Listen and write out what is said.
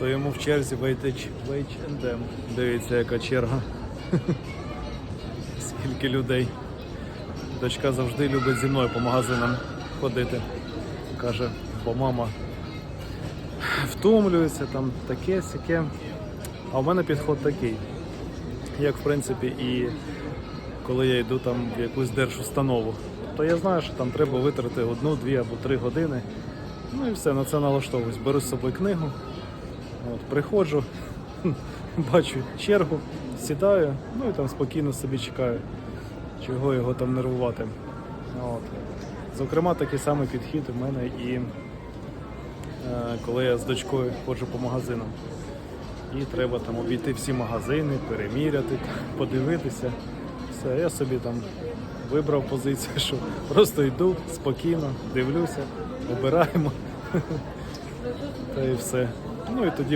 В черзі в H- в H&M. Дивіться, яка черга. Скільки людей. Дочка завжди любить зі мною по магазинам ходити. Каже, бо мама втомлюється, там таке, сяке. А в мене підход такий. Як в принципі і коли я йду там в якусь держустанову. То я знаю, що там треба витрати одну, дві або три години. Ну і все, на це налаштовуюсь. Беру з собою книгу, от, приходжу, бачу чергу, сідаю, ну і там спокійно собі чекаю, чого його там нервувати. От. Зокрема, такий самий підхід у мене і е, коли я з дочкою ходжу по магазинам. І треба там обійти всі магазини, переміряти, подивитися. Все, я собі там вибрав позицію, що просто йду спокійно, дивлюся, обираємо. Та і все. Ну і тоді